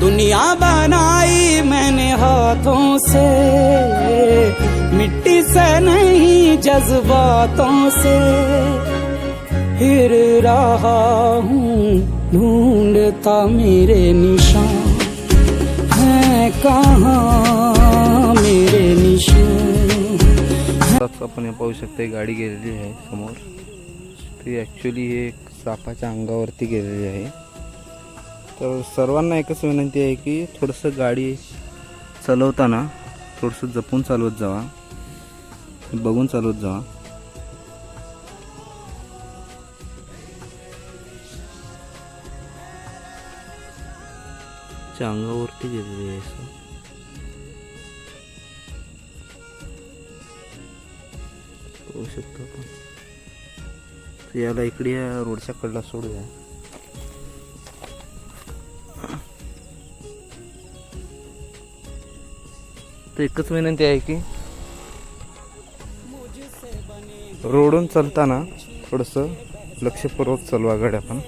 दुनिया बनाई मैंने हाथों से। मिट्टी से नहीं, जज्बातों से। फिर रहा हूँ, ढूंढता मेरे निशान। है कहाँ मेरे निशान? आपण पाहू शकता गाडी गेलेली आहे समोर। ती ॲक्च्युली हे सापाच्या अंगावरती गेलेली आहे तर सर्वांना एकच विनंती आहे की थोडंसं गाडी चालवताना थोडंसं जपून चालवत जावा. बघून चालवत जावा. अंगावरती गेलेली आहे असं. पाहू शकतो आपण. याला इकडे या रोडच्या कडला सोडूया. तर एकच विनंती आहे की रोडून चालताना थोडंसं लक्षपूर्वक चालवा गाड्या पण